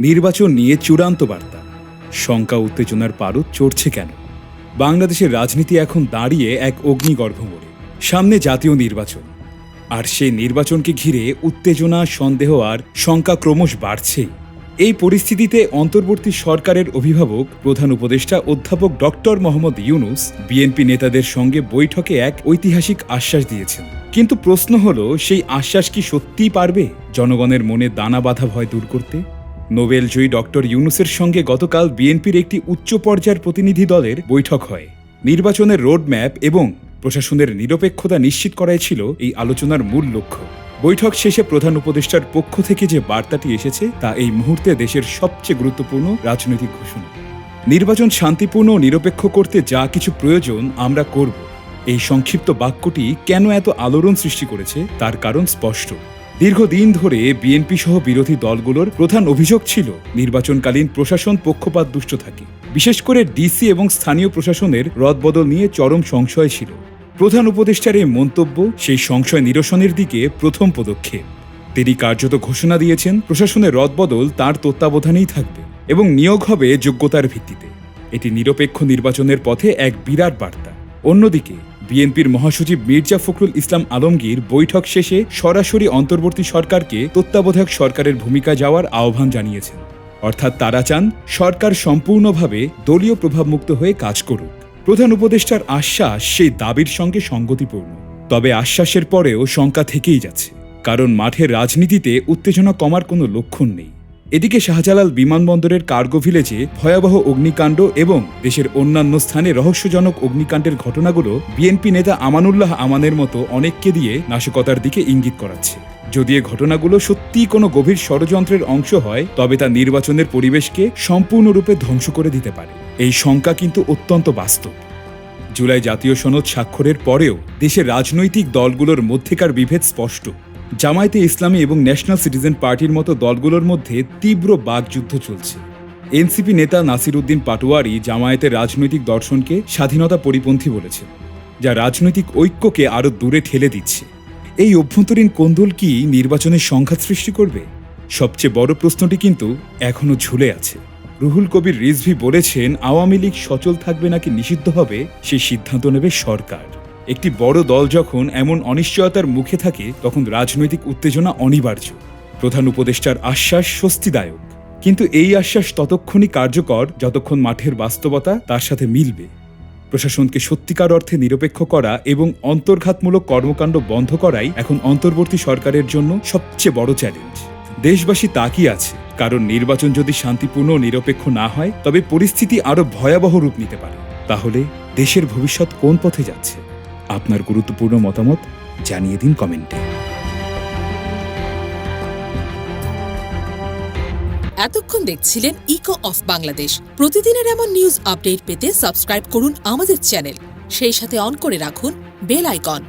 নির্বাচন নিয়ে চূড়ান্ত বার্তা। শঙ্কা, উত্তেজনার পারদ চড়ছে কেন? বাংলাদেশের রাজনীতি এখন দাঁড়িয়ে এক অগ্নিগর্ভ মোড়ে, সামনে জাতীয় নির্বাচন। আর সেই নির্বাচনকে ঘিরে উত্তেজনা, সন্দেহ আর শঙ্কা ক্রমশ বাড়ছে। এই পরিস্থিতিতে অন্তর্বর্তী সরকারের অভিভাবক, প্রধান উপদেষ্টা অধ্যাপক ডক্টর মোহাম্মদ ইউনুস বিএনপি নেতাদের সঙ্গে বৈঠকে এক ঐতিহাসিক আশ্বাস দিয়েছেন। কিন্তু প্রশ্ন হলো, সেই আশ্বাস কি সত্যিই পারবে? জনগণের মনে দানা বাঁধা ভয় দূর করতে? নোবেলজয়ী ডক্টর ইউনুসের সঙ্গে গতকাল বিএনপির একটি উচ্চ পর্যায়ের প্রতিনিধি দলের বৈঠক হয়। নির্বাচনের রোডম্যাপ এবং প্রশাসনের নিরপেক্ষতা নিশ্চিত করাই ছিল এই আলোচনার মূল লক্ষ্য। বৈঠক শেষে প্রধান উপদেষ্টার পক্ষ থেকে যে বার্তাটি এসেছে, তা এই মুহূর্তে দেশের সবচেয়ে গুরুত্বপূর্ণ রাজনৈতিক ঘোষণা। নির্বাচন শান্তিপূর্ণ ও নিরপেক্ষ করতে যা কিছু প্রয়োজন, আমরা করব। এই সংক্ষিপ্ত বাক্যটি কেন এত আলোড়ন সৃষ্টি করেছে, তার কারণ স্পষ্ট। দীর্ঘদিন ধরে বিএনপি সহ বিরোধী দলগুলোর প্রধান অভিযোগ ছিল, নির্বাচনকালীন প্রশাসন পক্ষপাত দুষ্ট থাকে। বিশেষ করে ডিসি এবং স্থানীয় প্রশাসনের রদবদল নিয়ে চরম সংশয় ছিল। প্রধান উপদেষ্টার এই মন্তব্য সেই সংশয় নিরসনের দিকে প্রথম পদক্ষেপ। তিনি কার্যত ঘোষণা দিয়েছেন, প্রশাসনের রদবদল তার তত্ত্বাবধানেই থাকবে এবং নিয়োগ হবে যোগ্যতার ভিত্তিতে। এটি নিরপেক্ষ নির্বাচনের পথে এক বিরাট বার্তা। অন্যদিকে বিএনপির মহাসচিব মির্জা ফখরুল ইসলাম আলমগীর বৈঠক শেষে সরাসরি অন্তর্বর্তী সরকারকে তত্ত্বাবধায়ক সরকারের ভূমিকা যাওয়ার আহ্বান জানিয়েছেন। অর্থাৎ তারা চান সরকার সম্পূর্ণভাবে দলীয় প্রভাবমুক্ত হয়ে কাজ করুক। প্রধান উপদেষ্টার আশ্বাস সেই দাবির সঙ্গে সঙ্গতিপূর্ণ। তবে আশ্বাসের পরেও শঙ্কা থেকেই যাচ্ছে। কারণ মাঠের রাজনীতিতে উত্তেজনা কমার কোনো লক্ষণ নেই। এদিকে শাহজালাল বিমানবন্দরের কার্গো ভিলেজে ভয়াবহ অগ্নিকাণ্ড এবং দেশের অন্যান্য স্থানে রহস্যজনক অগ্নিকাণ্ডের ঘটনাগুলো বিএনপি নেতা আমানুল্লাহ আমানের মতো অনেককে দিয়ে নাশকতার দিকে ইঙ্গিত করাচ্ছে। যদি এ ঘটনাগুলো সত্যিই কোনো গভীর ষড়যন্ত্রের অংশ হয়, তবে তা নির্বাচনের পরিবেশকে সম্পূর্ণরূপে ধ্বংস করে দিতে পারে। এই শঙ্কা কিন্তু অত্যন্ত বাস্তব। জুলাই জাতীয় সনদ স্বাক্ষরের পরেও দেশের রাজনৈতিক দলগুলোর মধ্যেকার বিভেদ স্পষ্ট। জামায়াতে ইসলামী এবং ন্যাশনাল সিটিজেন পার্টির মতো দলগুলোর মধ্যে তীব্র বাকযুদ্ধ চলছে। এনসিপি নেতা নাসির উদ্দিন পাটোয়ারি জামায়াতের রাজনৈতিক দর্শনকে স্বাধীনতা পরিপন্থী বলেছে যা রাজনৈতিক ঐক্যকে আরও দূরে ঠেলে দিচ্ছে। এই অভ্যন্তরীণ কোন্দল কি নির্বাচনের সংঘাত সৃষ্টি করবে? সবচেয়ে বড় প্রশ্নটি কিন্তু এখনও ঝুলে আছে। রুহুল কবির রিজভি বলেছেন, আওয়ামী লীগ সচল থাকবে নাকি নিষিদ্ধ হবে সেই সিদ্ধান্ত নেবে সরকার। একটি বড় দল যখন এমন অনিশ্চয়তার মুখে থাকে, তখন রাজনৈতিক উত্তেজনা অনিবার্য। প্রধান উপদেষ্টার আশ্বাস স্বস্তিদায়ক। কিন্তু এই আশ্বাস ততক্ষণই কার্যকর, যতক্ষণ মাঠের বাস্তবতা তার সাথে মিলবে। প্রশাসনকে সত্যিকার অর্থে নিরপেক্ষ করা এবং অন্তর্ঘাতমূলক কর্মকাণ্ড বন্ধ করাই এখন অন্তর্বর্তী সরকারের জন্য সবচেয়ে বড় চ্যালেঞ্জ। দেশবাসী তাকিয়ে আছে, কারণ নির্বাচন যদি শান্তিপূর্ণ নিরপেক্ষ না হয়, তবে পরিস্থিতি আরও ভয়াবহ রূপ নিতে পারে। তাহলে দেশের ভবিষ্যৎ কোন পথে যাচ্ছে? আপনার গুরুত্বপূর্ণ মতামত জানিয়ে দিন কমেন্টে। এতক্ষণ দেখছিলেন ইকো অফ বাংলাদেশ প্রতিদিনের এমন নিউজ আপডেট পেতে সাবস্ক্রাইব করুন আমাদের চ্যানেল সেই সাথে অন করে রাখুন বেল আইকন